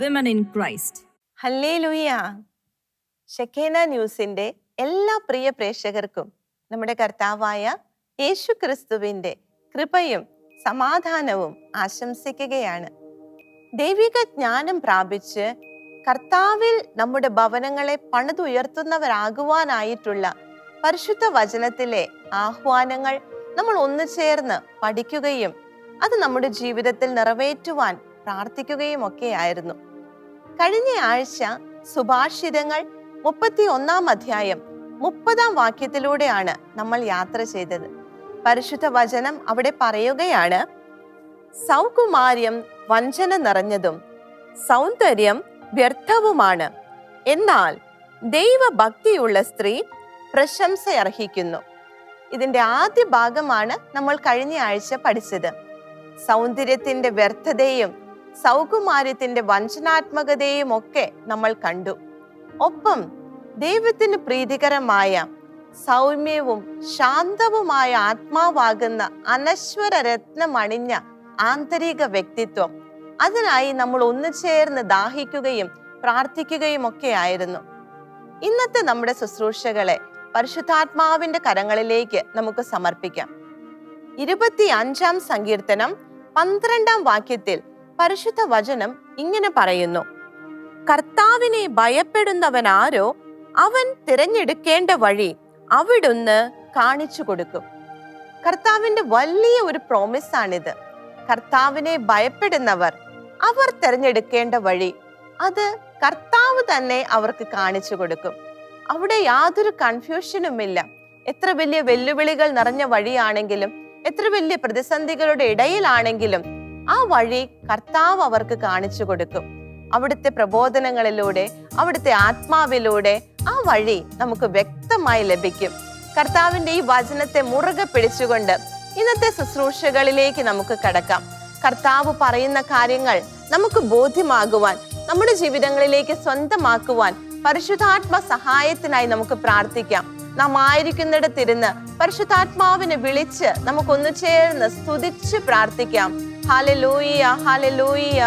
empowering in ഷെക്കേന ന്യൂസിന്റെ എല്ലാ പ്രിയ പ്രേക്ഷകർക്കും നമ്മുടെ കർത്താവായ യേശു ക്രിസ്തുവിന്റെ കൃപയും സമാധാനവും ആശംസിക്കുകയാണ്. ദൈവിക ജ്ഞാനം പ്രാപിച്ച് കർത്താവിൽ നമ്മുടെ ഭവനങ്ങളെ പണിതുയർത്തുന്നവരാകുവാനായിട്ടുള്ള പരിശുദ്ധ വചനത്തിലെ ആഹ്വാനങ്ങൾ നമ്മൾ ഒന്നു ചേർന്ന് പഠിക്കുകയും അത് നമ്മുടെ ജീവിതത്തിൽ നിറവേറ്റുവാൻ പ്രാർത്ഥിക്കുകയും ഒക്കെയായിരുന്നു കഴിഞ്ഞ ആഴ്ച സുഭാഷിതങ്ങൾ മുപ്പത്തി ഒന്നാം അധ്യായം മുപ്പതാം വാക്യത്തിലൂടെയാണ് നമ്മൾ യാത്ര ചെയ്തത്. പരിശുദ്ധ വചനം അവിടെ പറയുകയാണ് സൗകുമാര്യം വഞ്ചന നിറഞ്ഞതും സൗന്ദര്യം വ്യർത്ഥവുമാണ്. എന്നാൽ ദൈവഭക്തിയുള്ള സ്ത്രീ പ്രശംസ അർഹിക്കുന്നു ഇതിന്റെ ആദ്യ ഭാഗമാണ് നമ്മൾ കഴിഞ്ഞ ആഴ്ച പഠിച്ചത്. സൗന്ദര്യത്തിന്റെ വ്യർത്ഥതയും സൗകുമാര്യത്തിന്റെ വഞ്ചനാത്മകതയും ഒക്കെ നമ്മൾ കണ്ടു. ഒപ്പം ദൈവത്തിന് പ്രീതികരമായ സൗമ്യവും ശാന്തവുമായ ആത്മാവാകുന്ന അനശ്വര രത്നമണിഞ്ഞ ആന്തരിക വ്യക്തിത്വം. അതിനായി നമ്മൾ ഒന്നു ചേർന്ന് ദാഹിക്കുകയും പ്രാർത്ഥിക്കുകയും ഒക്കെ ആയിരുന്നു. ഇന്നത്തെ നമ്മുടെ ശുശ്രൂഷകളെ പരിശുദ്ധാത്മാവിന്റെ കരങ്ങളിലേക്ക് നമുക്ക് സമർപ്പിക്കാം. ഇരുപത്തി അഞ്ചാം സങ്കീർത്തനം പന്ത്രണ്ടാം വാക്യത്തിൽ പരിശുദ്ധ വചനം ഇങ്ങനെ പറയുന്നു. കർത്താവിനെ ഭയപ്പെടുന്നവനാരോ അവൻ തിരഞ്ഞെടുക്കേണ്ട വഴി അവിടുന്ന് കാണിച്ചു കൊടുക്കും. കർത്താവിന്റെ വലിയ ഒരു പ്രോമിസാണിത് കർത്താവിനെ ഭയപ്പെടുന്നവർ അവർ തിരഞ്ഞെടുക്കേണ്ട വഴി അത് കർത്താവ് തന്നെ അവർക്ക് കാണിച്ചു കൊടുക്കും. അവിടെ യാതൊരു കൺഫ്യൂഷനുമില്ല എത്ര വലിയ വെല്ലുവിളികൾ നിറഞ്ഞ വഴിയാണെങ്കിലും എത്ര വലിയ പ്രതിസന്ധികളുടെ ഇടയിലാണെങ്കിലും ആ വഴി കർത്താവ് അവർക്ക് കാണിച്ചു കൊടുക്കും. അവിടുത്തെ പ്രബോധനങ്ങളിലൂടെ അവിടുത്തെ ആത്മാവിലൂടെ ആ വഴി നമുക്ക് വ്യക്തമായി ലഭിക്കും. കർത്താവിന്റെ ഈ വചനത്തെ മുറുകെ പിടിച്ചുകൊണ്ട് ഇന്നത്തെ ശുശ്രൂഷകളിലേക്ക് നമുക്ക് കടക്കാം. കർത്താവ് പറയുന്ന കാര്യങ്ങൾ നമുക്ക് ബോധ്യമാകുവാൻ നമ്മുടെ ജീവിതങ്ങളിലേക്ക് സ്വന്തമാക്കുവാൻ പരിശുദ്ധാത്മ സഹായത്തിനായി നമുക്ക് പ്രാർത്ഥിക്കാം. നാം ആയിരിക്കുന്നിടത്തിരുന്ന് പരിശുദ്ധാത്മാവിനെ വിളിച്ച് നമുക്കൊന്നു ചേർന്ന് സ്തുതിച്ച് പ്രാർത്ഥിക്കാം. ഹാലലൂയ ഹാലലൂയ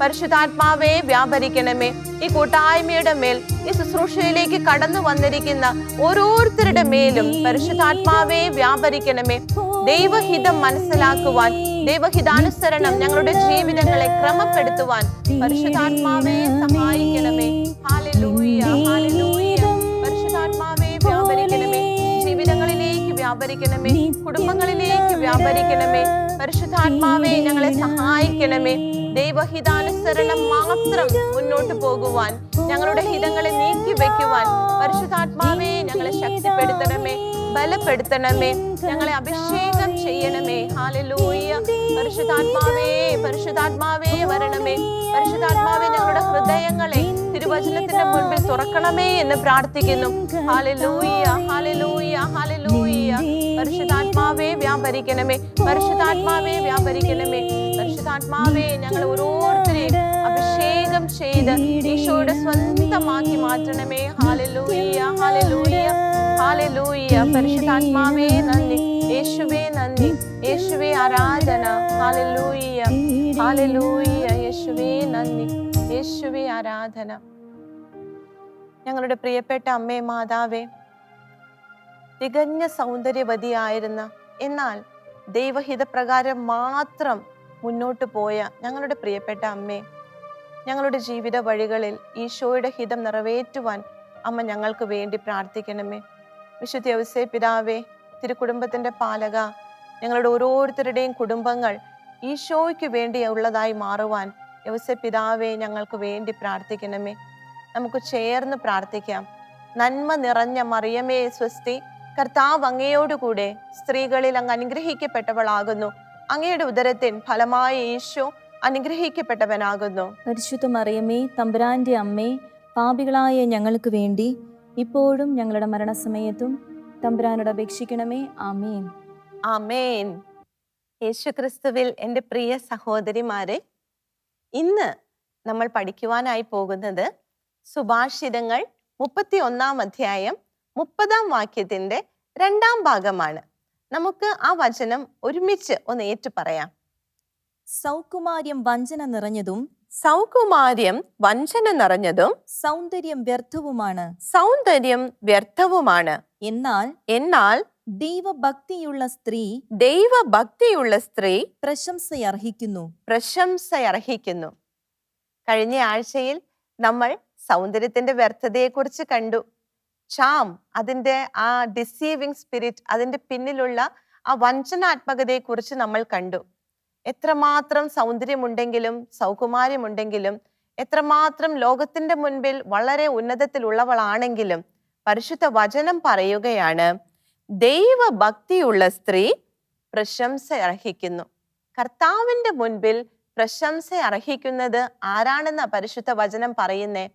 പരിശുദ്ധാത്മാവേ വ്യാപരിക്കണമേ. ഈ കൂട്ടായ്മയുടെ മേൽ ഈ ശുശ്രൂഷയിലേക്ക് കടന്നു വന്നിരിക്കുന്ന ഓരോരുത്തരുടെ മേലും പരിശുദ്ധാത്മാവെ വ്യാപരിക്കണമേ. ദൈവഹിതം മനസ്സിലാക്കുവാൻ ദൈവഹിതാനുസരണം ഞങ്ങളുടെ ജീവിതങ്ങളെ ക്രമപ്പെടുത്തുവാൻ പരിശുദ്ധാത്മാവെ സഹായിക്കണമേ. ഹാലലൂയ ഹാലലൂയ വ്യാപരിക്കണമേ. കുടുംബങ്ങളിലേക്ക് വ്യാപരിക്കണമേ. പരിശുദ്ധാത്മാവെ ഞങ്ങളെ സഹായിക്കണമേ. ദൈവഹിതാനുസരണം മാത്രം മുന്നോട്ട് പോകുവാൻ ഞങ്ങളുടെ ഹിതങ്ങളെ നീക്കി വെക്കുവാൻ പരിശുദ്ധാത്മാവെ ഞങ്ങളെ ശക്തിപ്പെടുത്തണമേ ബലപ്പെടുത്തണമേ ഞങ്ങളെ അഭിഷേകം ചെയ്യണമേ. ഹാലലൂയ പരിശുദ്ധാത്മാവേ പരിശുദ്ധാത്മാവേ വരണമേ. പരിശുദ്ധാത്മാവേ ഞങ്ങളുടെ ഹൃദയങ്ങളെ തിരുവചനത്തിന്റെ മുൻപിൽ തുറക്കണമേ എന്ന് പ്രാർത്ഥിക്കുന്നു. ഹാലലൂയ ഹാലലൂയ ഹാലലൂയ വ്യാപരിക്കണമേ പരിശുദ്ധാത്മാവേ വ്യാപരിക്കണമേ പരിശുദ്ധാത്മാവേ ഞങ്ങൾ ഓരോരുത്തരെയും അഭിഷേകം ചെയ്ത് ഈശോയുടെ സ്വന്തമാക്കി മാറ്റണമേ. ഹാലലൂയ ഹാലലൂയ ഹാലലൂയ പരിശുദ്ധാത്മാവേ നന്ദി. യേശുവേ നന്ദി. യേശുവേ ആരാധന. ഹാലലൂയ ഹാലലൂയ യേശുവേ നന്ദി. യേശുവേ ആരാധന. ഞങ്ങളുടെ പ്രിയപ്പെട്ട അമ്മേ മാതാവേ തികഞ്ഞ സൗന്ദര്യവതിയായിരുന്ന എന്നാൽ ദൈവഹിതപ്രകാരം മാത്രം മുന്നോട്ട് പോയ ഞങ്ങളുടെ പ്രിയപ്പെട്ട അമ്മേ ഞങ്ങളുടെ ജീവിത വഴികളിൽ ഈശോയുടെ ഹിതം നിറവേറ്റുവാൻ അമ്മ ഞങ്ങൾക്ക് വേണ്ടി പ്രാർത്ഥിക്കണമേ. വിശുദ്ധ ദിവസേ പിതാവേ തിരുക്കുടുംബത്തിന്റെ പാലക ഞങ്ങളുടെ ഓരോരുത്തരുടെയും കുടുംബങ്ങൾ ഈശോയ്ക്ക് വേണ്ടി ഉള്ളതായി മാറുവാൻ യവസ പിതാവേ ഞങ്ങൾക്ക് വേണ്ടി പ്രാർത്ഥിക്കണമേ. നമുക്ക് ചേർന്ന് പ്രാർത്ഥിക്കാം. നന്മ നിറഞ്ഞ മറിയമേ സ്വസ്തി കർത്താവ് അങ്ങയോടുകൂടെ സ്ത്രീകളിൽ അങ്ങ് അനുഗ്രഹിക്കപ്പെട്ടവളാകുന്നു. അങ്ങയുടെ ഉദരത്തിൻ ഫലമായ ഈശോ അനുഗ്രഹിക്കപ്പെട്ടവനാകുന്നു. പരിശുദ്ധ മറിയമ്മേ തമ്പുരാന്റെ അമ്മേ പാപികളായ ഞങ്ങൾക്ക് വേണ്ടി ഇപ്പോഴും ഞങ്ങളുടെ മരണസമയത്തും തമ്പുരാനോട് അപേക്ഷിക്കണമേ. ആമേൻ. ആമേൻ. യേശുക്രിസ്തുവിൽ എന്റെ പ്രിയ സഹോദരിമാരെ ഇന്ന് നമ്മൾ പഠിക്കുവാനായി പോകുന്നത് സുഭാഷിതങ്ങൾ മുപ്പത്തി ഒന്നാം അധ്യായം മുപ്പതാം വാക്യത്തിന്റെ രണ്ടാം ഭാഗമാണ്. നമുക്ക് ആ വചനം ഒരുമിച്ച് ഒന്ന് ഏറ്റു പറയാം സൗകുമാര്യം വഞ്ചന നിറഞ്ഞതും സൗകുമാര്യം വഞ്ചന നിറഞ്ഞതും സൗന്ദര്യം വ്യർത്ഥവുമാണ്. സൗന്ദര്യം വ്യർത്ഥവുമാണ്. എന്നാൽ എന്നാൽ ദൈവഭക്തിയുള്ള സ്ത്രീ ദൈവഭക്തിയുള്ള സ്ത്രീ പ്രശംസയർഹിക്കുന്നു. പ്രശംസയർഹിക്കുന്നു. കഴിഞ്ഞ ആഴ്ചയിൽ നമ്മൾ സൗന്ദര്യത്തിന്റെ വ്യർത്ഥതയെക്കുറിച്ച് കണ്ടു. ചാം അതിന്റെ ആ ഡിസീവിങ് സ്പിരിറ്റ് അതിന്റെ പിന്നിലുള്ള ആ വഞ്ചനാത്മകതയെക്കുറിച്ച് നമ്മൾ കണ്ടു. എത്രമാത്രം സൗന്ദര്യമുണ്ടെങ്കിലും സൗകുമാര്യമുണ്ടെങ്കിലും എത്രമാത്രം ലോകത്തിന്റെ മുൻപിൽ വളരെ ഉന്നതത്തിലുള്ളവളാണെങ്കിലും പരിശുദ്ധ വചനം പറയുകയാണ് ദൈവഭക്തിയുള്ള സ്ത്രീ പ്രശംസ അർഹിക്കുന്നു. കർത്താവിന്റെ മുൻപിൽ പ്രശംസ അർഹിക്കുന്നത് ആരാണെന്ന പരിശുദ്ധ വചനം പറയുന്നേ?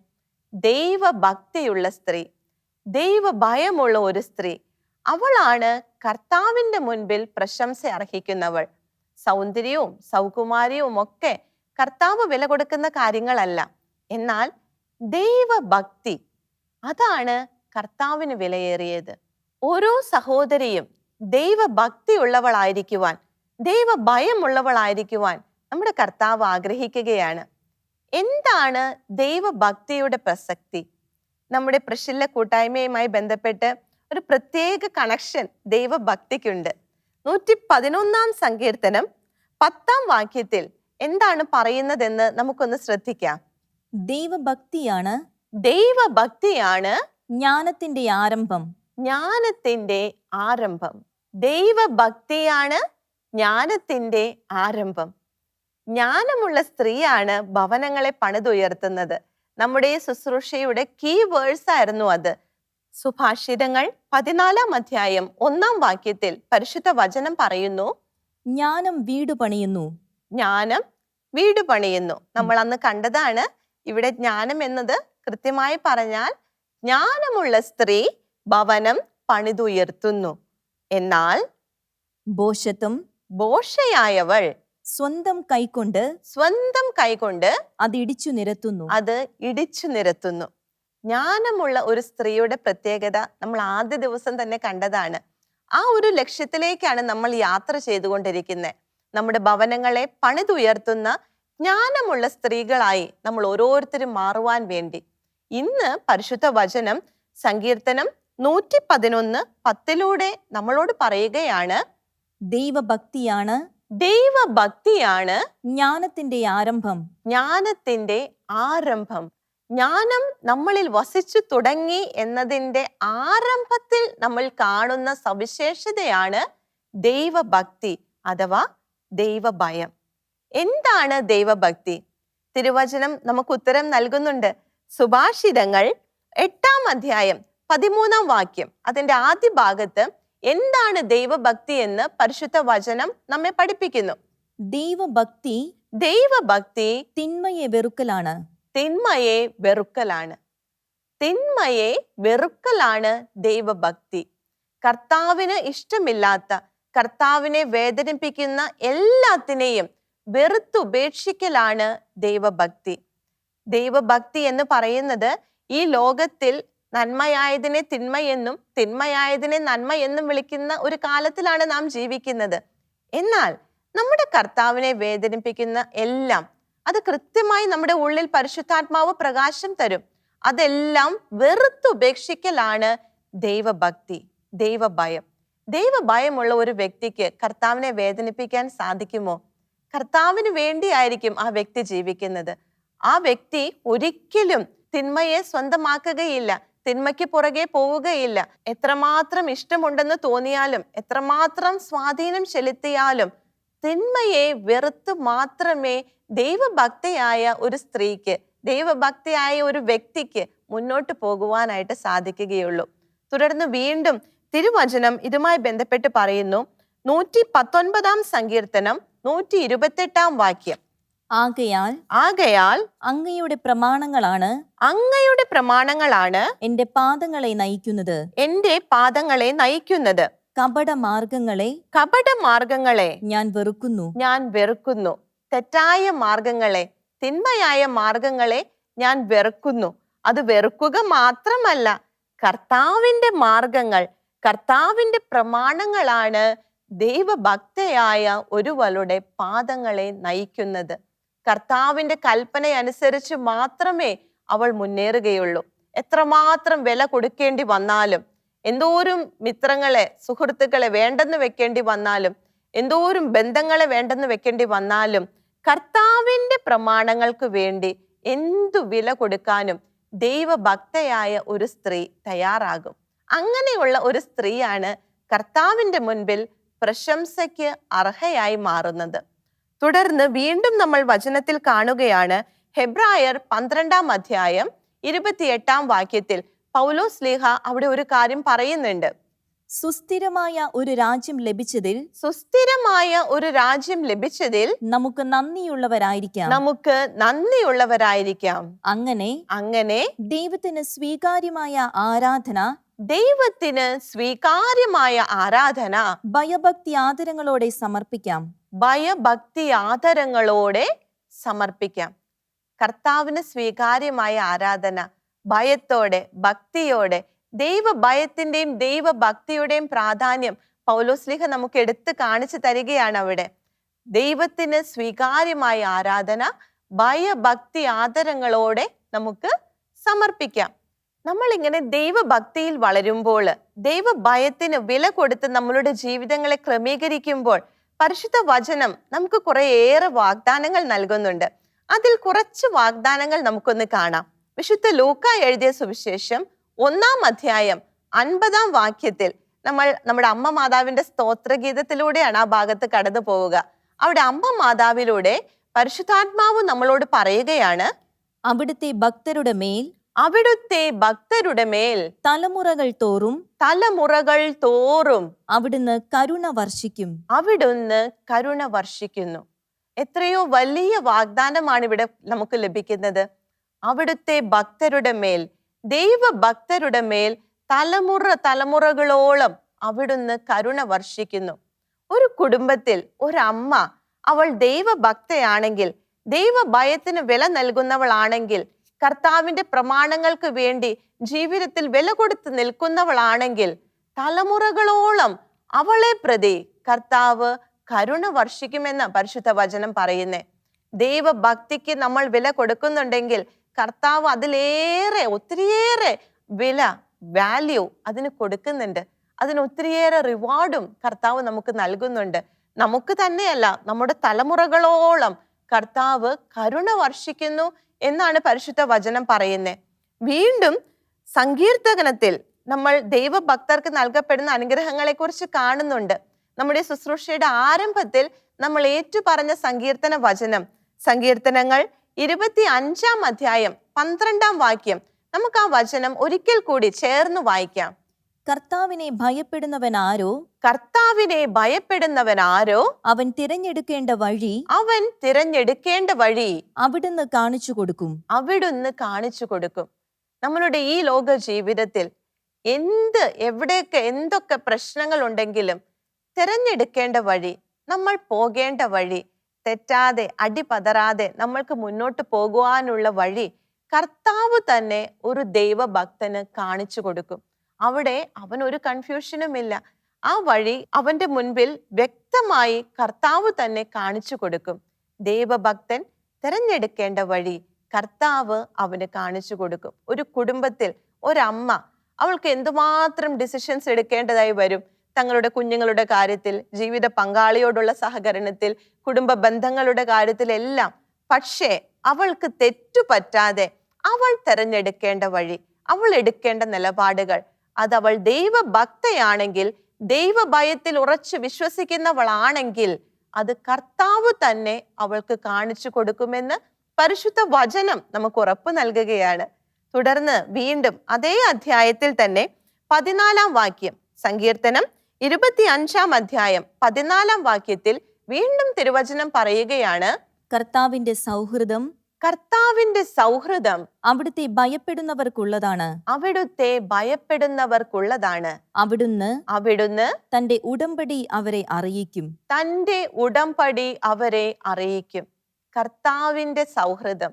ദൈവഭക്തിയുള്ള സ്ത്രീ. ദൈവഭയമുള്ള ഒരു സ്ത്രീ. അവളാണ് കർത്താവിന്റെ മുൻപിൽ പ്രശംസ അർഹിക്കുന്നവൾ. സൗന്ദര്യവും സൗകുമാരിയും ഒക്കെ കർത്താവ് വില കൊടുക്കുന്ന കാര്യങ്ങളല്ല. എന്നാൽ ദൈവഭക്തി അതാണ് കർത്താവിന് വിലയേറിയത്. ഓരോ സഹോദരിയും ദൈവഭക്തി ഉള്ളവളായിരിക്കുവാൻ ദൈവഭയമുള്ളവളായിരിക്കുവാൻ നമ്മുടെ കർത്താവ് ആഗ്രഹിക്കുകയാണ്. എന്താണ് ദൈവഭക്തിയുടെ പ്രസക്തി? നമ്മുടെ പ്രശില്ല കൂട്ടായ്മയുമായി ബന്ധപ്പെട്ട് ഒരു പ്രത്യേക കണക്ഷൻ ദൈവഭക്തിക്കുണ്ട്. നൂറ്റി പതിനൊന്നാം സങ്കീർത്തനം പത്താം വാക്യത്തിൽ എന്താണ് പറയുന്നതെന്ന് നമുക്കൊന്ന് ശ്രദ്ധിക്കാം. ദൈവഭക്തിയാണ് ദൈവഭക്തിയാണ് ജ്ഞാനത്തിന്റെ ആരംഭം. ജ്ഞാനത്തിന്റെ ആരംഭം. ദൈവഭക്തിയാണ് ജ്ഞാനത്തിന്റെ ആരംഭം. ജ്ഞാനമുള്ള സ്ത്രീയാണ് ഭവനങ്ങളെ പണിതുയർത്തുന്നത്. നമ്മുടെ ശുശ്രൂഷയുടെ കീ വേഴ്സ് ആയിരുന്നു അത്. സുഭാഷിതങ്ങൾ പതിനാലാം അധ്യായം ഒന്നാം വാക്യത്തിൽ പരിശുദ്ധ വചനം പറയുന്നു. ജ്ഞാനം വീട് പണിയുന്നു. ജ്ഞാനം വീട് പണിയുന്നു. നമ്മൾ അന്ന് കണ്ടതാണ് ഇവിടെ ജ്ഞാനം എന്നത് കൃത്യമായി പറഞ്ഞാൽ ജ്ഞാനമുള്ള സ്ത്രീ ഭവനം പണിതുയർത്തുന്നു. എന്നാൽ ബോഷത്വം ബോഷയായവൾ സ്വന്തം കൈകൊണ്ട് സ്വന്തം കൈകൊണ്ട് അത് ഇടിച്ചു നിരത്തുന്നു. അത് ഇടിച്ചു നിരത്തുന്നു. ജ്ഞാനമുള്ള ഒരു സ്ത്രീയുടെ പ്രത്യേകത നമ്മൾ ആദ്യ ദിവസം തന്നെ കണ്ടതാണ്. ആ ഒരു ലക്ഷ്യത്തിലേക്കാണ് നമ്മൾ യാത്ര ചെയ്തുകൊണ്ടിരിക്കുന്നത്. നമ്മുടെ ഭവനങ്ങളെ പണിതുയർത്തുന്ന ജ്ഞാനമുള്ള സ്ത്രീകളായി നമ്മൾ ഓരോരുത്തരും മാറുവാൻ വേണ്ടി. ഇന്ന് പരിശുദ്ധ വചനം സങ്കീർത്തനം നൂറ്റി പതിനൊന്ന് പത്തിലൂടെ നമ്മളോട് പറയുകയാണ് ദൈവഭക്തിയാണ് ദൈവഭക്തിയാണ് ജ്ഞാനത്തിന്റെ ആരംഭം. ജ്ഞാനത്തിന്റെ ആരംഭം. ജ്ഞാനം നമ്മളിൽ വസിച്ചു തുടങ്ങി എന്നതിന്റെ ആരംഭത്തിൽ നമ്മൾ കാണുന്ന സവിശേഷതയാണ് ദൈവഭക്തി അഥവാ ദൈവഭയം. എന്താണ് ദൈവഭക്തി? തിരുവചനം നമുക്ക് ഉത്തരം നൽകുന്നുണ്ട്. സുഭാഷിതങ്ങൾ എട്ടാം അധ്യായം പതിമൂന്നാം വാക്യം. അതിന്റെ ആദ്യ ഭാഗത്ത് എന്താണ് ദൈവഭക്തി എന്ന് പരിശുദ്ധ വചനം നമ്മെ പഠിപ്പിക്കുന്നു. ദൈവഭക്തി ദൈവഭക്തി തിന്മയെ വെറുക്കലാണ്. തിന്മയെ വെറുക്കലാണ്. തിന്മയെ വെറുക്കലാണ് ദൈവഭക്തി. കർത്താവിന് ഇഷ്ടമില്ലാത്ത കർത്താവിനെ വേദനിപ്പിക്കുന്ന എല്ലാത്തിനെയും വെറുത്തുപേക്ഷിക്കലാണ് ദൈവഭക്തി. ദൈവഭക്തി എന്ന് പറയുന്നത് ഈ ലോകത്തിൽ നന്മയായതിനെ തിന്മയെന്നും തിന്മയായതിനെ നന്മ എന്നും വിളിക്കുന്ന ഒരു കാലത്തിലാണ് നാം ജീവിക്കുന്നത്. എന്നാൽ നമ്മുടെ കർത്താവിനെ വേദനിപ്പിക്കുന്ന എല്ലാം അത് കൃത്യമായി നമ്മുടെ ഉള്ളിൽ പരിശുദ്ധാത്മാവ് പ്രകാശം തരും. അതെല്ലാം വെറുത്തുപേക്ഷിക്കലാണ് ദൈവഭക്തി ദൈവഭയം. ദൈവഭയമുള്ള ഒരു വ്യക്തിക്ക് കർത്താവിനെ വേദനിപ്പിക്കാൻ സാധിക്കുമോ? കർത്താവിന് വേണ്ടിയായിരിക്കും ആ വ്യക്തി ജീവിക്കുന്നത്. ആ വ്യക്തി ഒരിക്കലും തിന്മയെ സ്വന്തമാക്കുകയില്ല. തിന്മയ്ക്ക് പുറകെ പോവുകയില്ല. എത്രമാത്രം ഇഷ്ടമുണ്ടെന്ന് തോന്നിയാലും എത്രമാത്രം സ്വാധീനം ചെലുത്തിയാലും തിന്മയെ വെറുത്ത് മാത്രമേ ദൈവഭക്തയായ ഒരു സ്ത്രീക്ക് ദൈവഭക്തിയായ ഒരു വ്യക്തിക്ക് മുന്നോട്ട് പോകുവാനായിട്ട് സാധിക്കുകയുള്ളൂ. തുടർന്ന് വീണ്ടും തിരുവചനം ഇതുമായി ബന്ധപ്പെട്ട് പറയുന്നു. നൂറ്റി പത്തൊൻപതാം സങ്കീർത്തനം നൂറ്റി ഇരുപത്തെട്ടാം വാക്യം. ആകയാൽ ആകയാൽ അങ്ങയുടെ പ്രമാണങ്ങളാണ് അങ്ങയുടെ പ്രമാണങ്ങളാണ് എന്റെ പാദങ്ങളെ നയിക്കുന്നത്. എന്റെ പാദങ്ങളെ നയിക്കുന്നത്. കപട മാർഗങ്ങളെ കപട മാർഗങ്ങളെ ഞാൻ വെറുക്കുന്നു. ഞാൻ വെറുക്കുന്നു. തെറ്റായ മാർഗങ്ങളെ തിന്മയായ മാർഗങ്ങളെ ഞാൻ വെറുക്കുന്നു. അത് വെറുക്കുക മാത്രമല്ല കർത്താവിന്റെ മാർഗങ്ങൾ കർത്താവിന്റെ പ്രമാണങ്ങളാണ് ദൈവഭക്തയായ ഒരുവളുടെ പാദങ്ങളെ നയിക്കുന്നത്. കർത്താവിന്റെ കൽപ്പനയനുസരിച്ച് മാത്രമേ അവൾ മുന്നേറുകയുള്ളൂ. എത്രമാത്രം വില കൊടുക്കേണ്ടി വന്നാലും എന്തോരും മിത്രങ്ങളെ സുഹൃത്തുക്കളെ വേണ്ടെന്ന് വെക്കേണ്ടി വന്നാലും എന്തോരും ബന്ധങ്ങളെ വേണ്ടെന്ന് വെക്കേണ്ടി വന്നാലും കർത്താവിന്റെ പ്രമാണങ്ങൾക്ക് വേണ്ടി എന്തു വില കൊടുക്കാനും ദൈവഭക്തയായ ഒരു സ്ത്രീ തയ്യാറാകും. അങ്ങനെയുള്ള ഒരു സ്ത്രീയാണ് കർത്താവിന്റെ മുൻപിൽ പ്രശംസയ്ക്ക് അർഹയായി മാറുന്നത്. തുടർന്ന് വീണ്ടും നമ്മൾ വചനത്തിൽ കാണുകയാണ്. ഹെബ്രായർ പന്ത്രണ്ടാം അധ്യായം ഇരുപത്തിയെട്ടാം വാക്യത്തിൽ പൗലോസ് ലീഹ അവിടെ ഒരു കാര്യം പറയുന്നുണ്ട്. സുസ്ഥിരമായ ഒരു രാജ്യം ലഭിച്ചതിൽ സുസ്ഥിരമായ ഒരു രാജ്യം ലഭിച്ചതിൽ നമുക്ക് നന്ദിയുള്ളവരായിരിക്കാം. നമുക്ക് നന്ദിയുള്ളവരായിരിക്കാം. അങ്ങനെ അങ്ങനെ ദൈവത്തിന് സ്വീകാര്യമായ ആരാധന ദൈവത്തിന് സ്വീകാര്യമായ ആരാധന ഭയഭക്തി ആദരങ്ങളോടെ സമർപ്പിക്കാം. ഭയഭക്തി ആദരങ്ങളോടെ സമർപ്പിക്കാം. കർത്താവിന് സ്വീകാര്യമായ ആരാധന ഭയത്തോടെ ഭക്തിയോടെ ദൈവഭയത്തിന്റെയും ദൈവഭക്തിയുടെയും പ്രാധാന്യം പൗലോസ്ലിഹ നമുക്ക് എടുത്തു കാണിച്ചു തരികയാണ് അവിടെ. ദൈവത്തിന് സ്വീകാര്യമായ ആരാധന ഭയഭക്തി ആദരങ്ങളോടെ നമുക്ക് സമർപ്പിക്കാം. നമ്മളിങ്ങനെ ദൈവഭക്തിയിൽ വളരുമ്പോൾ ദൈവഭയത്തിന് വില കൊടുത്ത് നമ്മളുടെ ജീവിതങ്ങളെ ക്രമീകരിക്കുമ്പോൾ പരിശുദ്ധ വചനം നമുക്ക് കുറേയേറെ വാഗ്ദാനങ്ങൾ നൽകുന്നുണ്ട്. അതിൽ കുറച്ച് വാഗ്ദാനങ്ങൾ നമുക്കൊന്ന് കാണാം. വിശുദ്ധ ലൂക്ക എഴുതിയ സുവിശേഷം ഒന്നാം അധ്യായം അൻപതാം വാക്യത്തിൽ നമ്മൾ നമ്മുടെ അമ്മ മാതാവിന്റെ സ്തോത്രഗീതത്തിലൂടെയാണ് ആ ഭാഗത്ത് കടന്നു പോവുക. അവിടെ അമ്മ മാതാവിലൂടെ പരിശുദ്ധാത്മാവ് നമ്മളോട് പറയുകയാണ് അവിടുത്തെ ഭക്തരുടെ മേൽ അവിടുത്തെ ഭക്തരുടെ മേൽ തലമുറകൾ തോറും തലമുറകൾ തോറും അവിടുന്ന് കരുണ വർഷിക്കും. അവിടുന്ന് കരുണ വർഷിക്കുന്നു. എത്രയോ വലിയ വാഗ്ദാനമാണ് ഇവിടെ നമുക്ക് ലഭിക്കുന്നത്. അവിടുത്തെ ഭക്തരുടെ മേൽ ദൈവഭക്തരുടെ മേൽ തലമുറ തലമുറകളോളം അവിടുന്ന് കരുണ വർഷിക്കുന്നു. ഒരു കുടുംബത്തിൽ ഒരമ്മ അവൾ ദൈവഭക്തയാണെങ്കിൽ ദൈവഭയത്തിന് വില നൽകുന്നവളാണെങ്കിൽ കർത്താവിന്റെ പ്രമാണങ്ങൾക്ക് വേണ്ടി ജീവിതത്തിൽ വില കൊടുത്ത് നിൽക്കുന്നവളാണെങ്കിൽ തലമുറകളോളം അവളെ പ്രതി കർത്താവ് കരുണ വർഷിക്കുമെന്ന പരിശുദ്ധ വചനം പറയുന്നേ. ദൈവഭക്തിക്ക് നമ്മൾ വില കൊടുക്കുന്നുണ്ടെങ്കിൽ കർത്താവ് അതിലേറെ ഒത്തിരിയേറെ വില വാല്യൂ അതിന് കൊടുക്കുന്നുണ്ട്. അതിന് ഒത്തിരിയേറെ റിവാർഡും കർത്താവ് നമുക്ക് നൽകുന്നുണ്ട്. നമുക്ക് തന്നെയല്ല നമ്മുടെ തലമുറകളോളം കർത്താവ് കരുണ വർഷിക്കുന്നു എന്നാണ് പരിശുദ്ധ വചനം പറയുന്നത് വീണ്ടും സങ്കീർത്തകനത്തിൽ നമ്മൾ ദൈവഭക്തർക്ക് നൽകപ്പെടുന്ന അനുഗ്രഹങ്ങളെ കുറിച്ച് കാണുന്നുണ്ട്. നമ്മുടെ ശുശ്രൂഷയുടെ ആരംഭത്തിൽ നമ്മൾ ഏറ്റുപറഞ്ഞ സങ്കീർത്തന വചനം. സങ്കീർത്തനങ്ങൾ ഇരുപത്തി അഞ്ചാം അധ്യായം പന്ത്രണ്ടാം വാക്യം. നമുക്ക് ആ വചനം ഒരിക്കൽ കൂടി ചേർന്ന് വായിക്കാം. കർത്താവിനെ ഭയപ്പെടുന്നവൻ ആരോ? കർത്താവിനെ ഭയപ്പെടുന്നവൻ ആരോ? അവൻ തിരഞ്ഞെടുക്കേണ്ട വഴി? അവൻ തിരഞ്ഞെടുക്കേണ്ട വഴി. അവിടുന്ന് കാണിച്ചു കൊടുക്കും. അവിടുന്ന് കാണിച്ചു കൊടുക്കും. നമ്മളുടെ ഈ ലോക ജീവിതത്തിൽ എന്ത് എവിടെയൊക്കെ എന്തൊക്കെ പ്രശ്നങ്ങൾ ഉണ്ടെങ്കിലും തിരഞ്ഞെടുക്കേണ്ട വഴി നമ്മൾ പോകേണ്ട വഴി തെറ്റാതെ അടിപതറാതെ നമ്മൾക്ക് മുന്നോട്ട് പോകുവാനുള്ള വഴി കർത്താവ് തന്നെ ഒരു ദൈവഭക്തന് കാണിച്ചു കൊടുക്കും. അവിടെ അവൻ ഒരു കൺഫ്യൂഷനുമില്ല ആ വഴി അവന്റെ മുൻപിൽ വ്യക്തമായി കർത്താവ് തന്നെ കാണിച്ചു കൊടുക്കും. ദൈവഭക്തൻ തിരഞ്ഞെടുക്കേണ്ട വഴി കർത്താവ് അവന് കാണിച്ചു കൊടുക്കും. ഒരു കുടുംബത്തിൽ ഒരമ്മ അവൾക്ക് എന്തുമാത്രം ഡിസിഷൻസ് എടുക്കേണ്ടതായി വരും? തങ്ങളുടെ കുഞ്ഞുങ്ങളുടെ കാര്യത്തിൽ ജീവിത പങ്കാളിയോടുള്ള സഹകരണത്തിൽ കുടുംബ ബന്ധങ്ങളുടെ കാര്യത്തിലെല്ലാം പക്ഷേ അവൾക്ക് തെറ്റുപറ്റാതെ അവൾ തെരഞ്ഞെടുക്കേണ്ട വഴി അവൾ എടുക്കേണ്ട നിലപാടുകൾ അത് അവൾ ദൈവഭക്തയാണെങ്കിൽ ദൈവഭയത്തിൽ ഉറച്ചു വിശ്വസിക്കുന്നവളാണെങ്കിൽ അത് കർത്താവ് തന്നെ അവൾക്ക് കാണിച്ചു കൊടുക്കുമെന്ന് പരിശുദ്ധ വചനം നമുക്ക് ഉറപ്പ് നൽകുകയാണ്. തുടർന്ന് വീണ്ടും അതേ അധ്യായത്തിൽ തന്നെ പതിനാലാം വാക്യം സങ്കീർത്തനം ഇരുപത്തി അഞ്ചാം അധ്യായം പതിനാലാം വാക്യത്തിൽ വീണ്ടും തിരുവചനം പറയുകയാണ് കർത്താവിന്റെ സൗഹൃദം കർത്താവിന്റെ സൗഹൃദം അവിടുത്തെ ഭയപ്പെടുന്നവർക്കുള്ളതാണ്. അവിടുത്തെ ഭയപ്പെടുന്നവർക്കുള്ളതാണ്. അവിടുന്ന് അവിടുന്ന് തന്റെ ഉടമ്പടി അവരെ അറിയിക്കും. തന്റെ ഉടമ്പടി അവരെ അറിയിക്കും. കർത്താവിന്റെ സൗഹൃദം.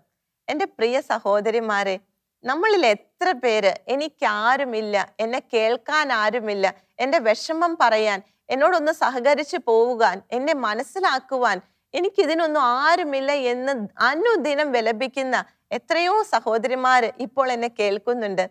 എന്റെ പ്രിയ സഹോദരിമാരെ നമ്മളിൽ എത്ര പേര് എനിക്കാരുമില്ല എന്നെ കേൾക്കാൻ ആരുമില്ല എന്റെ വിഷമം പറയാൻ എന്നോടൊന്ന് സഹകരിച്ചു പോവുകാൻ എന്നെ മനസ്സിലാക്കുവാൻ എനിക്കിതിനൊന്നും ആരുമില്ല എന്ന് അനുദിനം വിലപിക്കുന്ന എത്രയോ സഹോദരിമാര് ഇപ്പോൾ എന്നെ കേൾക്കുന്നുണ്ട്.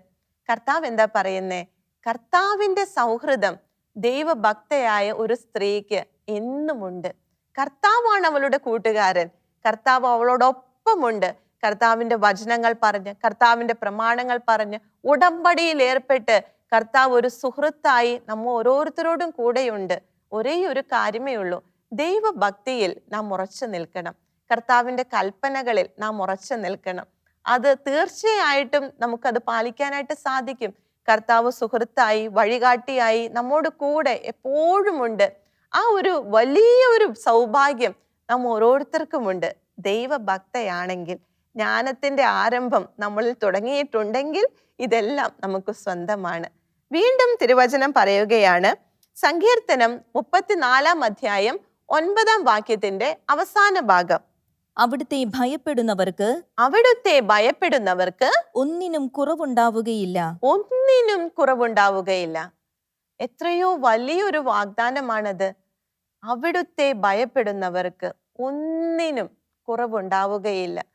കർത്താവ് എന്താ പറയുന്നേ? കർത്താവിന്റെ സൗഹൃദം ദൈവഭക്തയായ ഒരു സ്ത്രീക്ക് എന്നുമുണ്ട്. കർത്താവാണ് അവളുടെ കൂട്ടുകാരൻ. കർത്താവ് അവളോടൊപ്പമുണ്ട്. കർത്താവിന്റെ വചനങ്ങൾ പറഞ്ഞ് കർത്താവിന്റെ പ്രമാണങ്ങൾ പറഞ്ഞ് ഉടമ്പടിയിൽ ഏർപ്പെട്ട് കർത്താവ് ഒരു സുഹൃത്തായി നമ്മ ഓരോരുത്തരോടും കൂടെയുണ്ട്. ഒരേ ഒരു കാര്യമേ ഉള്ളൂ. ദൈവഭക്തിയിൽ നാം ഉറച്ചു നിൽക്കണം. കർത്താവിന്റെ കൽപ്പനകളിൽ നാം ഉറച്ചു നിൽക്കണം. അത് തീർച്ചയായിട്ടും നമുക്കത് പാലിക്കാനായിട്ട് സാധിക്കും. കർത്താവ് സുഹൃത്തായി വഴികാട്ടിയായി നമ്മോട് കൂടെ എപ്പോഴുമുണ്ട്. ആ ഒരു വലിയ ഒരു സൗഭാഗ്യം നാം ഓരോരുത്തർക്കുമുണ്ട്. ദൈവഭക്തയാണെങ്കിൽ ജ്ഞാനത്തിന്റെ ആരംഭം നമ്മളിൽ തുടങ്ങിയിട്ടുണ്ടെങ്കിൽ ഇതെല്ലാം നമുക്ക് സ്വന്തമാണ്. വീണ്ടും തിരുവചനം പറയുകയാണ് സങ്കീർത്തനം മുപ്പത്തിനാലാം അധ്യായം ഒൻപതാം വാക്യത്തിന്റെ അവസാന ഭാഗം. അവിടുത്തെ ഭയപ്പെടുന്നവർക്ക് അവിടുത്തെ ഭയപ്പെടുന്നവർക്ക് ഒന്നിനും കുറവുണ്ടാവുകയില്ല. ഒന്നിനും കുറവുണ്ടാവുകയില്ല. എത്രയോ വലിയൊരു വാഗ്ദാനമാണത്. അവിടുത്തെ ഭയപ്പെടുന്നവർക്ക് ഒന്നിനും കുറവുണ്ടാവുകയില്ല.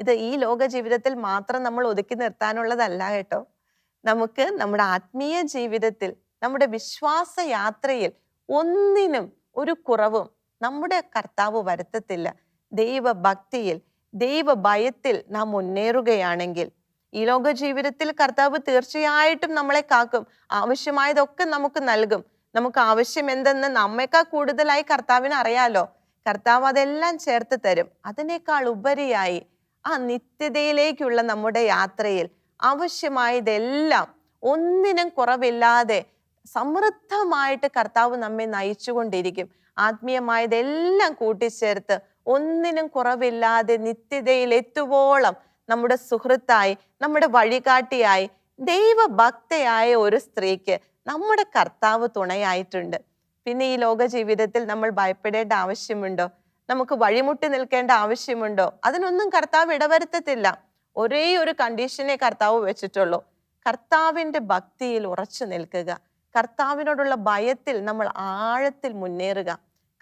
ഇത് ഈ ലോക ജീവിതത്തിൽ മാത്രം നമ്മൾ ഒതുക്കി നിർത്താനുള്ളതല്ല കേട്ടോ. നമുക്ക് നമ്മുടെ ആത്മീയ ജീവിതത്തിൽ നമ്മുടെ വിശ്വാസ യാത്രയിൽ ഒന്നിനും ഒരു കുറവും നമ്മുടെ കർത്താവ് വരുത്തത്തില്ല. ദൈവഭക്തിയിൽ ദൈവഭയത്തിൽ നാം മുന്നേറുകയാണെങ്കിൽ ഈ ലോക ജീവിതത്തിൽ കർത്താവ് തീർച്ചയായിട്ടും നമ്മളെ കാക്കും. ആവശ്യമായതൊക്കെ നമുക്ക് നൽകും. നമുക്ക് ആവശ്യം എന്തെന്ന് നമ്മേക്കാൾ കൂടുതലായി കർത്താവിന് അറിയാലോ? കർത്താവ് അതെല്ലാം ചേർത്ത് തരും. അതിനേക്കാൾ ഉപരിയായി ആ നിത്യതയിലേക്കുള്ള നമ്മുടെ യാത്രയിൽ ആവശ്യമായതെല്ലാം ഒന്നിനും കുറവില്ലാതെ സമൃദ്ധമായിട്ട് കർത്താവ് നമ്മെ നയിച്ചുകൊണ്ടിരിക്കും. ആത്മീയമായതെല്ലാം കൂട്ടിച്ചേർത്ത് ഒന്നിനും കുറവില്ലാതെ നിത്യതയിൽ എത്തുവോളം നമ്മുടെ സുഹൃത്തായി നമ്മുടെ വഴികാട്ടിയായി ദൈവഭക്തയായ ഒരു സ്ത്രീക്ക് നമ്മുടെ കർത്താവ് തുണയായിട്ടുണ്ട്. പിന്നെ ഈ ലോക ജീവിതത്തിൽ നമ്മൾ ഭയപ്പെടേണ്ട ആവശ്യമുണ്ടോ? നമുക്ക് വഴിമുട്ടി നിൽക്കേണ്ട ആവശ്യമുണ്ടോ? അതിനൊന്നും കർത്താവ് ഇടവരുത്തത്തില്ല. ഒരേ ഒരു കണ്ടീഷനെ കർത്താവ് വെച്ചിട്ടുള്ളൂ. കർത്താവിന്റെ ഭക്തിയിൽ ഉറച്ചു നിൽക്കുക. കർത്താവിനോടുള്ള ഭയത്തിൽ നമ്മൾ ആഴത്തിൽ മുന്നേറുക.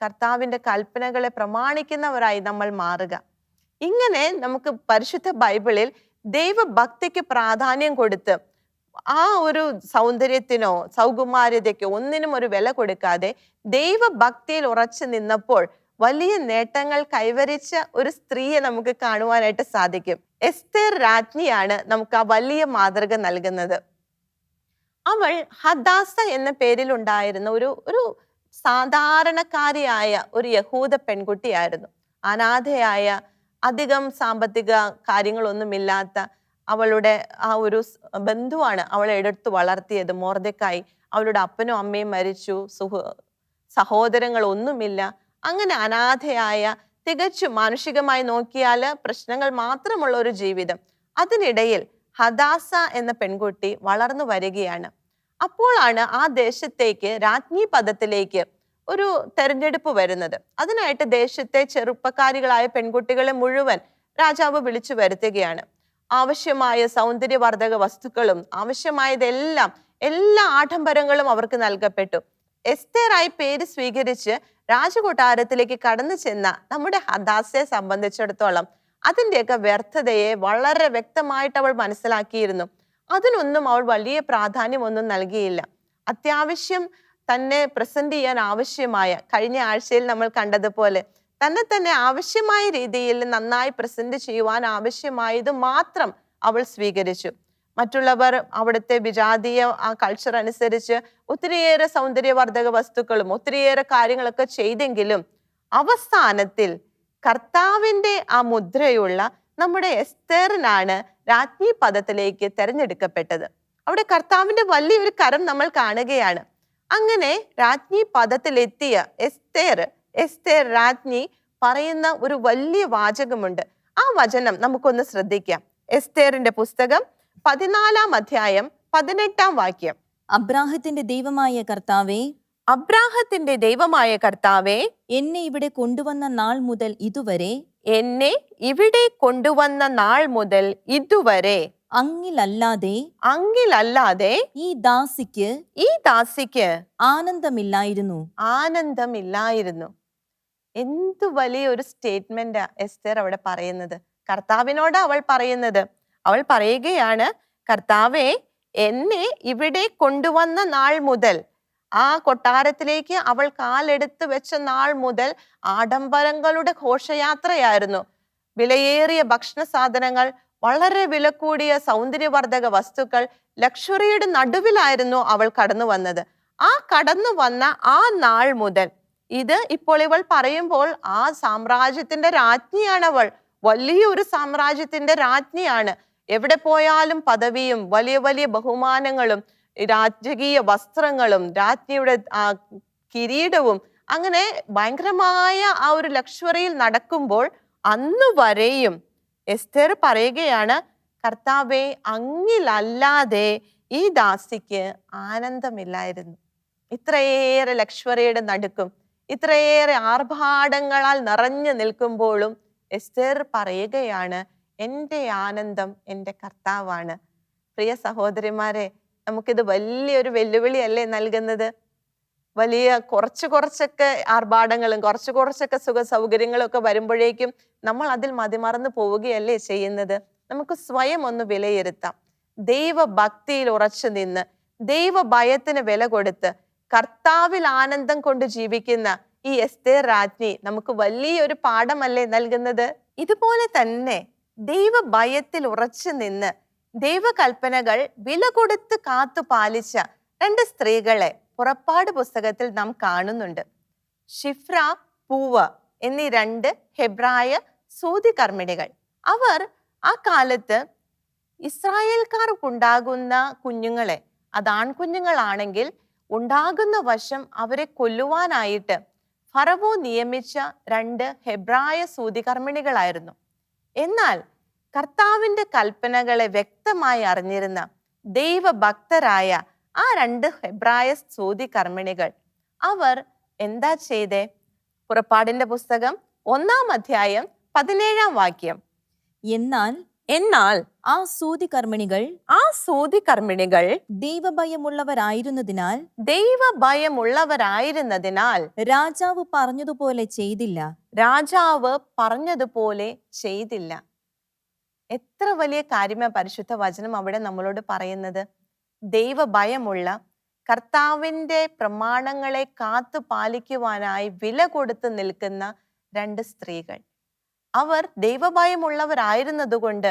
കർത്താവിന്റെ കൽപ്പനകളെ പ്രമാണിക്കുന്നവരായി നമ്മൾ മാറുക. ഇങ്ങനെ നമുക്ക് പരിശുദ്ധ ബൈബിളിൽ ദൈവഭക്തിക്ക് പ്രാധാന്യം കൊടുത്ത് ആ ഒരു സൗന്ദര്യത്തിനോ സൗകുമാര്യതയ്ക്കോ ഒന്നിനും ഒരു വില കൊടുക്കാതെ ദൈവഭക്തിയിൽ ഉറച്ചു നിന്നപ്പോൾ വലിയ നേട്ടങ്ങൾ കൈവരിച്ച ഒരു സ്ത്രീയെ നമുക്ക് കാണുവാനായിട്ട് സാധിക്കും. എസ്തേർ രാജ്ഞിയാണ് നമുക്ക് ആ വലിയ മാതൃക നൽകുന്നത്. അവൾ ഹദാസ എന്ന പേരിൽ ഉണ്ടായിരുന്ന ഒരു ഒരു സാധാരണക്കാരിയായ ഒരു യഹൂദ പെൺകുട്ടിയായിരുന്നു. അനാഥയായ അധികം സാമ്പത്തിക കാര്യങ്ങളൊന്നുമില്ലാത്ത അവളുടെ ആ ഒരു ബന്ധുവാണ് അവളെ എടുത്തു വളർത്തിയത്. മോർദക്കായി അവളുടെ അപ്പനും അമ്മയും മരിച്ചു. സുഹ സഹോദരങ്ങൾ ഒന്നുമില്ല അങ്ങനെ അനാഥയായ തികച്ചും മാനുഷികമായി നോക്കിയാൽ പ്രശ്നങ്ങൾ മാത്രമുള്ള ഒരു ജീവിതം. അതിനിടയിൽ ഹദാസ എന്ന പെൺകുട്ടി വളർന്നു വരികയാണ്. അപ്പോഴാണ് ആ ദേശത്തേക്ക് രാജ്ഞി പദത്തിലേക്ക് ഒരു തെരഞ്ഞെടുപ്പ് വരുന്നത്. അതിനായിട്ട് ദേശത്തെ ചെറുപ്പക്കാരികളായ പെൺകുട്ടികളെ മുഴുവൻ രാജാവ് വിളിച്ചു വരുത്തുകയാണ്. ആവശ്യമായ സൗന്ദര്യവർദ്ധക വസ്തുക്കളും ആവശ്യമായതെല്ലാം എല്ലാ ആഡംബരങ്ങളും അവർക്ക് നൽകപ്പെട്ടു. എസ്തേറായി പേര് സ്വീകരിച്ച് രാജകൊട്ടാരത്തിലേക്ക് കടന്നു ചെന്ന നമ്മുടെ ഹദാസയെ സംബന്ധിച്ചിടത്തോളം അതിന്റെയൊക്കെ വ്യർത്ഥതയെ വളരെ വ്യക്തമായിട്ട് അവൾ മനസ്സിലാക്കിയിരുന്നു. അതിനൊന്നും അവൾ വലിയ പ്രാധാന്യമൊന്നും നൽകിയില്ല. അത്യാവശ്യം തന്നെ പ്രസന്റ് ചെയ്യാൻ ആവശ്യമായ കഴിഞ്ഞ ആഴ്ചയിൽ നമ്മൾ കണ്ടതുപോലെ തന്നെ തന്നെ ആവശ്യമായ രീതിയിൽ നന്നായി പ്രസന്റ് ചെയ്യുവാൻ ആവശ്യമായത് മാത്രം അവൾ സ്വീകരിച്ചു. മറ്റുള്ളവർ അവിടുത്തെ വിജാതീയ ആ കൾച്ചർ അനുസരിച്ച് ഒത്തിരിയേറെ സൗന്ദര്യവർദ്ധക വസ്തുക്കളും ഒത്തിരിയേറെ കാര്യങ്ങളൊക്കെ ചെയ്തെങ്കിലും അവസാനത്തിൽ കർത്താവിന്റെ ആ മുദ്രയുള്ള നമ്മുടെ എസ്തേറിനാണ് രാജ്ഞി പദത്തിലേക്ക് തെരഞ്ഞെടുക്കപ്പെട്ടത്. അവിടെ കർത്താവിന്റെ വലിയൊരു കരം നമ്മൾ കാണുകയാണ്. അങ്ങനെ രാജ്ഞി പദത്തിലെത്തിയ എസ്തേർ എസ്തേർ രാജ്ഞി പറയുന്ന ഒരു വലിയ വാചകമുണ്ട്. ആ വചനം നമുക്കൊന്ന് ശ്രദ്ധിക്കാം. എസ്തേറിന്റെ പുസ്തകം പതിനാലാം അധ്യായം പതിനെട്ടാം വാക്യം. അബ്രാഹത്തിന്റെ ദൈവമായ കർത്താവേ അബ്രാഹത്തിന്റെ ദൈവമായ കർത്താവെ എന്നെ ഇവിടെ കൊണ്ടുവന്ന നാൾ മുതൽ ഇതുവരെ എന്നെ ഇവിടെ കൊണ്ടുവന്ന നാൾ മുതൽ ഇതുവരെ അങ്ങിലല്ലാതെ അങ്ങിലല്ലാതെ ഈ ദാസിക്ക് ഈ ദാസിക്ക് ആനന്ദമില്ലായിരുന്നു. ആനന്ദമില്ലായിരുന്നു. എന്തു വലിയ ഒരു സ്റ്റേറ്റ്മെന്റ് എസ്തർ അവിടെ പറയുന്നത്. കർത്താവിനോട് അവൾ പറയുന്നത്. അവൾ പറയുകയാണ് കർത്താവെ എന്നെ ഇവിടെ കൊണ്ടുവന്ന നാൾ മുതൽ ആ കൊട്ടാരത്തിലേക്ക് അവൾ കാലെടുത്ത് വെച്ച നാൾ മുതൽ ആഡംബരങ്ങളുടെ ഘോഷയാത്രയായിരുന്നു. വിലയേറിയ ഭക്ഷണ സാധനങ്ങൾ വളരെ വില കൂടിയ സൗന്ദര്യവർദ്ധക വസ്തുക്കൾ ലക്ഷറിയുടെ നടുവിലായിരുന്നു അവൾ കടന്നു വന്നത് ആ കടന്നു വന്ന ആ നാൾ മുതൽ ഇത് ഇപ്പോൾ ഇവൾ പറയുമ്പോൾ ആ സാമ്രാജ്യത്തിന്റെ രാജ്ഞിയാണ് അവൾ. വലിയൊരു സാമ്രാജ്യത്തിന്റെ രാജ്ഞിയാണ്. എവിടെ പോയാലും പദവിയും വലിയ വലിയ ബഹുമാനങ്ങളും രാജകീയ വസ്ത്രങ്ങളും രാജ്ഞിയുടെ ആ കിരീടവും അങ്ങനെ ഭയങ്കരമായ ആ ഒരു ലക്ഷറിയിൽ നടക്കുമ്പോൾ അന്ന് വരെയും എസ്തർ പറയുകയാണ് കർത്താവെ അങ്ങിലല്ലാതെ ഈ ദാസിക്ക് ആനന്ദമില്ലായിരുന്നു. ഇത്രയേറെ ലക്ഷറിയുടെ നടുക്കും ഇത്രയേറെ ആർഭാടങ്ങളാൽ നിറഞ്ഞു നിൽക്കുമ്പോഴും എസ്തർ പറയുകയാണ് എന്റെ ആനന്ദം എന്റെ കർത്താവാണ്. പ്രിയ സഹോദരിമാരെ നമുക്കിത് വലിയൊരു വെല്ലുവിളി അല്ലേ നൽകുന്നത്? വലിയ കുറച്ച് കുറച്ചൊക്കെ ആർഭാടങ്ങളും കുറച്ച് കുറച്ചൊക്കെ സുഖ സൗകര്യങ്ങളും ഒക്കെ വരുമ്പോഴേക്കും നമ്മൾ അതിൽ മതിമറന്ന് പോവുകയല്ലേ ചെയ്യുന്നത്? നമുക്ക് സ്വയം ഒന്ന് വിലയിരുത്താം. ദൈവഭക്തിയിൽ ഉറച്ചു നിന്ന് ദൈവ ഭയത്തിന് വില കൊടുത്ത് കർത്താവിൽ ആനന്ദം കൊണ്ട് ജീവിക്കുന്ന ഈ എസ്തേർ രാജ്ഞി നമുക്ക് വലിയൊരു പാഠമല്ലേ നൽകുന്നത്? ഇതുപോലെ തന്നെ ദൈവഭയത്തിൽ ഉറച്ചു നിന്ന് ദൈവകൽപ്പനകൾ വില കൊടുത്ത് കാത്തു പാലിച്ച രണ്ട് സ്ത്രീകളെ പുറപ്പാട് പുസ്തകത്തിൽ നാം കാണുന്നുണ്ട്. ഷിഫ്ര പൂവ എന്നീ രണ്ട് ഹെബ്രായ സൂതി കർമ്മിണികൾ അവർ ആ കാലത്ത് ഇസ്രായേൽക്കാർക്കുണ്ടാകുന്ന കുഞ്ഞുങ്ങളെ അത് ആൺകുഞ്ഞുങ്ങളാണെങ്കിൽ ഉണ്ടാകുന്ന വശം അവരെ കൊല്ലുവാനായിട്ട് ഫറവോ നിയമിച്ച രണ്ട് ഹെബ്രായ സൂതികർമ്മിണികളായിരുന്നു. എന്നാൽ കർത്താവിന്റെ കൽപ്പനകളെ വ്യക്തമായി അറിഞ്ഞിരുന്ന ദൈവഭക്തരായ ആ രണ്ട് ഹെബ്രായ സ്തുതി കർമ്മിണികൾ അവർ എന്താ ചെയ്തേ? പുറപ്പാടിന്റെ പുസ്തകം ഒന്നാം അധ്യായം പതിനേഴാം വാക്യം. എന്നാൽ എന്നാൽ ആ സൂതി കർമ്മിണികൾ ആ സൂതി കർമ്മിണികൾ ദൈവഭയമുള്ളവരായിരുന്നതിനാൽ ദൈവഭയമുള്ളവരായിരുന്നതിനാൽ രാജാവ് പറഞ്ഞതുപോലെ ചെയ്തില്ല. രാജാവ് പറഞ്ഞതുപോലെ ചെയ്തില്ല. എത്ര വലിയ കാര്യമാണ് പരിശുദ്ധ വചനം അവിടെ നമ്മളോട് പറയുന്നത്? ദൈവഭയമുള്ള കർത്താവിന്റെ പ്രമാണങ്ങളെ കാത്തു പാലിക്കുവാനായി വില കൊടുത്ത് നിൽക്കുന്ന രണ്ട് സ്ത്രീകൾ. അവർ ദൈവഭയമുള്ളവരായിരുന്നതുകൊണ്ട്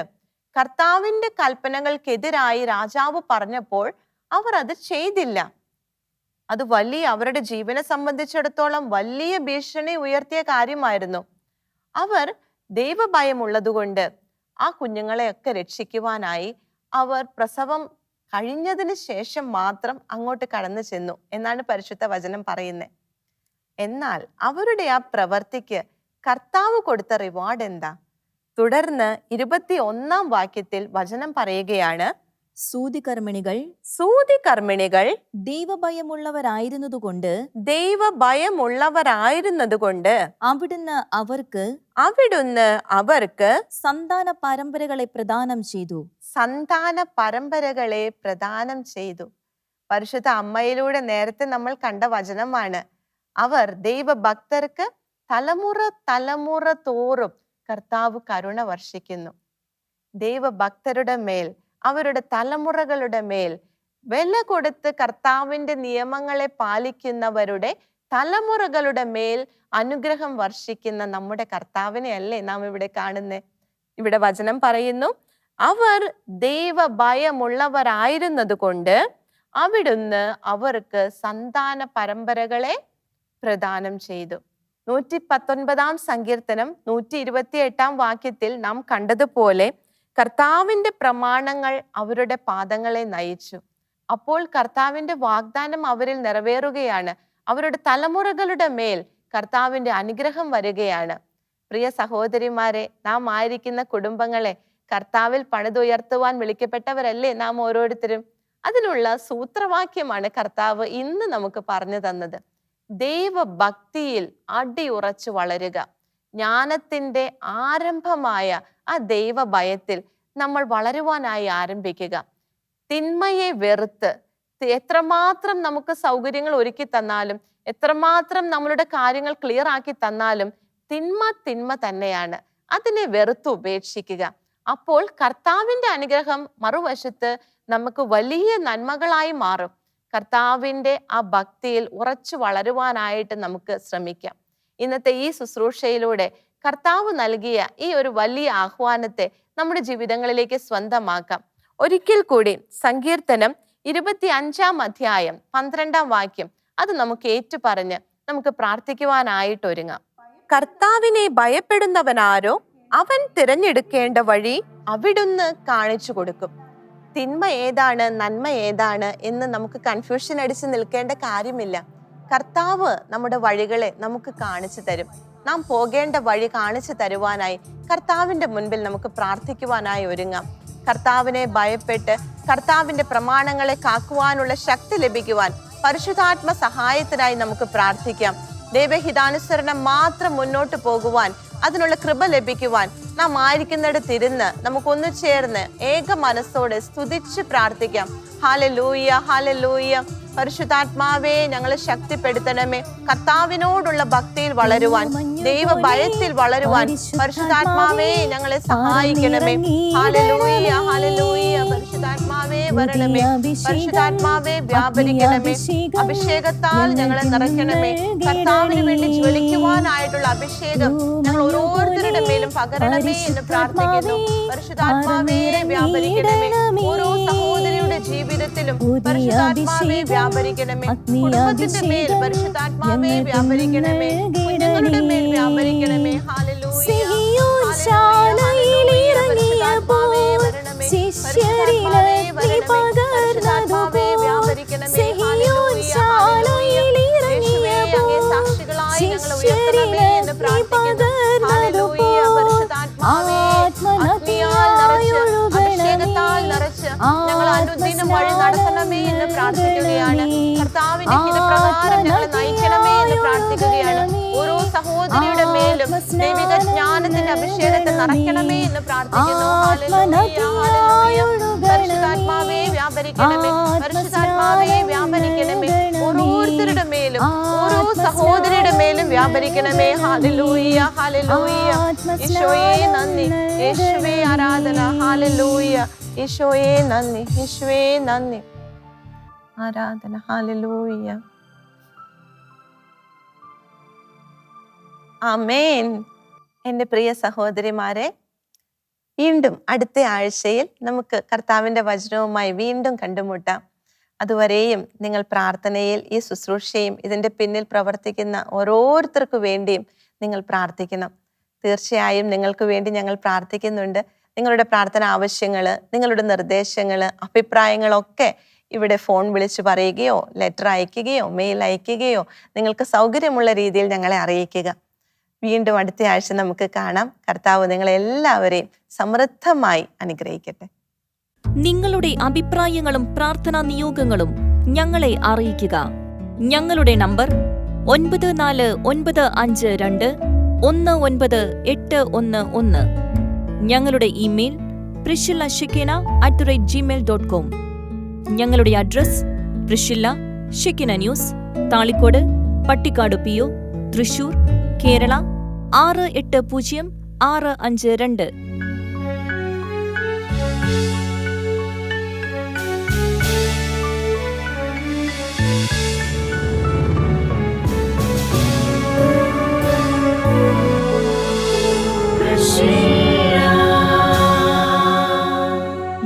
കർത്താവിന്റെ കൽപ്പനകൾക്കെതിരായി രാജാവ് പറഞ്ഞപ്പോൾ അവർ അത് ചെയ്തില്ല. അത് വലിയ അവരുടെ ജീവനെ സംബന്ധിച്ചിടത്തോളം വലിയ ഭീഷണി ഉയർത്തിയ കാര്യമായിരുന്നു. അവർ ദൈവഭയമുള്ളതുകൊണ്ട് ആ കുഞ്ഞുങ്ങളെയൊക്കെ രക്ഷിക്കുവാനായി അവർ പ്രസവം കഴിഞ്ഞതിന് ശേഷം മാത്രം അങ്ങോട്ട് കടന്നു ചെന്നു എന്നാണ് പരിശുദ്ധ വചനം പറയുന്നത് എന്നാൽ അവരുടെ ആ പ്രവർത്തിക്ക് കർത്താവ് കൊടുത്ത റിവാർഡ് എന്താ? തുടർന്ന് ഇരുപത്തി ഒന്നാം വാക്യത്തിൽ വചനം പറയുകയാണ്. സൂതി കർമ്മിണികൾ സൂതി കർമ്മിണികൾ ദൈവഭയമുള്ളവരായിരുന്നതുകൊണ്ട് ദൈവഭയമുള്ളവരായിരുന്നതുകൊണ്ട് അവിടുന്ന് അവർക്ക് അവിടുന്ന് അവർക്ക് സന്താന പരമ്പരകളെ പ്രദാനം ചെയ്തു. സന്താന പരമ്പരകളെ പ്രദാനം ചെയ്തു. പരിശുദ്ധ അമ്മയിലൂടെ നേരത്തെ നമ്മൾ കണ്ട വചനമാണ്. അവർ ദൈവഭക്തർക്ക് തലമുറ തലമുറ തോറും കർത്താവ് കരുണ വർഷിക്കുന്നു. ദൈവഭക്തരുടെ മേൽ അവരുടെ തലമുറകളുടെ മേൽ വില കൊടുത്ത് കർത്താവിന്റെ നിയമങ്ങളെ പാലിക്കുന്നവരുടെ തലമുറകളുടെ മേൽ അനുഗ്രഹം വർഷിക്കുന്ന നമ്മുടെ കർത്താവിനെ അല്ലേ നാം ഇവിടെ കാണുന്നേ? ഇവിടെ വചനം പറയുന്നു അവർ ദൈവഭയമുള്ളവരായിരുന്നത് കൊണ്ട് അവിടുന്ന് അവർക്ക് സന്താന പരമ്പരകളെ പ്രദാനം ചെയ്തു. നൂറ്റി പത്തൊൻപതാം സങ്കീർത്തനം നൂറ്റി ഇരുപത്തി എട്ടാം വാക്യത്തിൽ നാം കണ്ടതുപോലെ കർത്താവിന്റെ പ്രമാണങ്ങൾ അവരുടെ പാദങ്ങളെ നയിച്ചു. അപ്പോൾ കർത്താവിന്റെ വാഗ്ദാനം അവരിൽ നിറവേറുകയാണ്. അവരുടെ തലമുറകളുടെ മേൽ കർത്താവിന്റെ അനുഗ്രഹം വരികയാണ്. പ്രിയ സഹോദരിമാരെ നാം ആയിരിക്കുന്ന കുടുംബങ്ങളെ കർത്താവിൽ പണിതുയർത്തുവാൻ വിളിക്കപ്പെട്ടവരല്ലേ നാം ഓരോരുത്തരും? അതിനുള്ള സൂത്രവാക്യമാണ് കർത്താവ് ഇന്ന് നമുക്ക് പറഞ്ഞു തന്നത്. ദൈവഭക്തിയിൽ അടിയുറച്ചു വളരുക. ജ്ഞാനത്തിന്റെ ആരംഭമായ ആ ദൈവഭയത്തിൽ നമ്മൾ വളരുവാനായി ആരംഭിക്കുക. തിന്മയെ വെറുത്ത് എത്രമാത്രം നമുക്ക് സൗകര്യങ്ങൾ ഒരുക്കി തന്നാലും എത്രമാത്രം നമ്മളുടെ കാര്യങ്ങൾ ക്ലിയർ ആക്കി തന്നാലും തിന്മ തിന്മ തന്നെയാണ്. അതിനെ വെറുത്ത് ഉപേക്ഷിക്കുക. അപ്പോൾ കർത്താവിന്റെ അനുഗ്രഹം മറുവശത്ത് നമുക്ക് വലിയ നന്മകളായി മാറും. കർത്താവിന്റെ ആ ഭക്തിയിൽ ഉറച്ചു വളരുവാനായിട്ട് നമുക്ക് ശ്രമിക്കാം. ഇന്നത്തെ ഈ ശുശ്രൂഷയിലൂടെ കർത്താവ് നൽകിയ ഈ ഒരു വലിയ ആഹ്വാനത്തെ നമ്മുടെ ജീവിതങ്ങളിലേക്ക് സ്വന്തമാക്കാം. ഒരിക്കൽ കൂടി സങ്കീർത്തനം ഇരുപത്തി അഞ്ചാം അധ്യായം പന്ത്രണ്ടാം വാക്യം അത് നമുക്ക് ഏറ്റുപറഞ്ഞ് നമുക്ക് പ്രാർത്ഥിക്കുവാനായിട്ട് ഒരുങ്ങാം കർത്താവിനെ ഭയപ്പെടുന്നവനാരോ അവൻ തിരഞ്ഞെടുക്കേണ്ട വഴി അവിടുന്ന് കാണിച്ചു കൊടുക്കും. തിന്മ ഏതാണ് നന്മ ഏതാണ് എന്ന് നമുക്ക് കൺഫ്യൂഷൻ അടിച്ച് നിൽക്കേണ്ട കാര്യമില്ല. കർത്താവ് നമ്മുടെ വഴികളെ നമുക്ക് കാണിച്ചു തരും. നാം പോകേണ്ട വഴി കാണിച്ചു തരുവാനായി കർത്താവിന്റെ മുൻപിൽ നമുക്ക് പ്രാർത്ഥിക്കുവാനായി ഒരുങ്ങാം. കർത്താവിനെ ഭയപ്പെട്ട് കർത്താവിന്റെ പ്രമാണങ്ങളെ കാക്കുവാനുള്ള ശക്തി ലഭിക്കുവാൻ പരിശുദ്ധാത്മ സഹായത്തിനായി നമുക്ക് പ്രാർത്ഥിക്കാം. ദൈവഹിതാനുസരണം മാത്രം മുന്നോട്ട് പോകുവാൻ അതിനുള്ള കൃപ ലഭിക്കുവാൻ നാം ആയിരിക്കുന്നിടത്തിരുന്ന് നമുക്കൊന്നു ചേർന്ന് ഏക മനസ്സോടെ സ്തുതിച്ച് പ്രാർത്ഥിക്കാം. ഹാലലൂയ ഹാലലൂയ പരിശുദ്ധാത്മാവേ ഞങ്ങളെ ശക്തിപ്പെടുത്തണമേ. കർത്താവിനോടുള്ള ഭക്തിയിൽ വളരുവാൻ ദൈവ ഭയത്തിൽ വളരുവാൻ പരിശുദ്ധാത്മാവേ ഞങ്ങളെ സഹായിക്കണമേ. ഹാലലൂയ ഹാലലൂയ പരിശുദ്ധാത്മാവേ വരണമേ. പരിശുദ്ധാത്മാവേ വ്യാപരിക്കണമേ. അഭിഷേകത്താൽ ഞങ്ങളെ നിറയ്ക്കണമേ. കർത്താവിന് വേണ്ടി ജ്വലിക്കുവാനായിട്ടുള്ള അഭിഷേകം ഞങ്ങൾ ഓരോരുത്തരുടെ മേലും പകരണമേ എന്ന് പ്രാർത്ഥിക്കുന്നു. പരിശുദ്ധാത്മാവേ വ്യാപരിക്കണമേ. ഓരോ സഹോദരിയുടെ ജീവിതത്തിലും പരിശുദ്ധാത്മാവേ വ്യാപരിക്കണമേ. കുടുംബത്തിന്റെ മേൽ പരിശുദ്ധാത്മാവേ വ്യാപരിക്കണമേ. കുഞ്ഞുങ്ങളുടെ മേൽ വ്യാപരിക്കണമേ. ഹാലലൂയ അനുദിനം വഴി നടത്തണമേ എന്ന് പ്രാർത്ഥിക്കുകയാണ്. കർത്താവിന്റെ ഹിതപ്രകാരം ഞങ്ങളെ നയിക്കണമേ എന്ന് പ്രാർത്ഥിക്കുകയാണ്. ഓരോ സഹോദരിയുടെ മേലും ദൈവിക ജ്ഞാനത്തിന്റെ അഭിഷേകത്തെ നിറയ്ക്കണമേ എന്ന് പ്രാർത്ഥിക്കുന്നു. പരിശുദ്ധാത്മാവേ വ്യാപരിക്കണമേ. പരിശുദ്ധാത്മാവേ സഹോദരിയുടെ മേലും വ്യാപരിക്കണമേ. ഹാലലൂയ ഹാലലൂയ ഈശോയെ നന്ദി. യേശുവേ ആരാധന. ഹാലലൂയ ഈശോയെ നന്ദി. യേശുവേ നന്ദി. ആരാധന. ഹാലലൂയ ആമേൻ. എന്റെ പ്രിയ സഹോദരിമാരെ വീണ്ടും അടുത്ത ആഴ്ചയിൽ നമുക്ക് കർത്താവിന്റെ വചനവുമായി വീണ്ടും കണ്ടുമുട്ടാം. അതുവരെയും നിങ്ങൾ പ്രാർത്ഥനയിൽ ഈ ശുശ്രൂഷയും ഇതിന്റെ പിന്നിൽ പ്രവർത്തിക്കുന്ന ഓരോരുത്തർക്കു വേണ്ടിയും നിങ്ങൾ പ്രാർത്ഥിക്കണം. തീർച്ചയായും നിങ്ങൾക്ക് വേണ്ടി ഞങ്ങൾ പ്രാർത്ഥിക്കുന്നുണ്ട്. നിങ്ങളുടെ പ്രാർത്ഥന ആവശ്യങ്ങൾ നിങ്ങളുടെ നിർദ്ദേശങ്ങൾ അഭിപ്രായങ്ങളൊക്കെ ഇവിടെ ഫോൺ വിളിച്ച് പറയുകയോ ലെറ്റർ അയക്കുകയോ മെയിൽ അയക്കുകയോ നിങ്ങൾക്ക് സൗകര്യമുള്ള രീതിയിൽ ഞങ്ങളെ അറിയിക്കുക. വീണ്ടും അടുത്ത ആഴ്ച നമുക്ക് കാണാം. കർത്താവ് നിങ്ങളെല്ലാവരെയും സമൃദ്ധമായി അനുഗ്രഹിക്കട്ടെ. നിങ്ങളുടെ അഭിപ്രായങ്ങളും പ്രാർത്ഥനാ നിയോഗങ്ങളും ഞങ്ങളെ അറിയിക്കുക. ഞങ്ങളുടെ നമ്പർ ഒൻപത് നാല് ഒൻപത് അഞ്ച് രണ്ട് ഒന്ന് ഒൻപത് എട്ട് ഒന്ന് ഒന്ന്. ഞങ്ങളുടെ email Priscilla Shekinah at the rate Gmail dot com ഞങ്ങളുടെ address Priscilla Shekinah news Thalikode Pattikkad P O Thrissur Kerala ആറ് എട്ട് പൂജ്യം ആറ് അഞ്ച് രണ്ട്.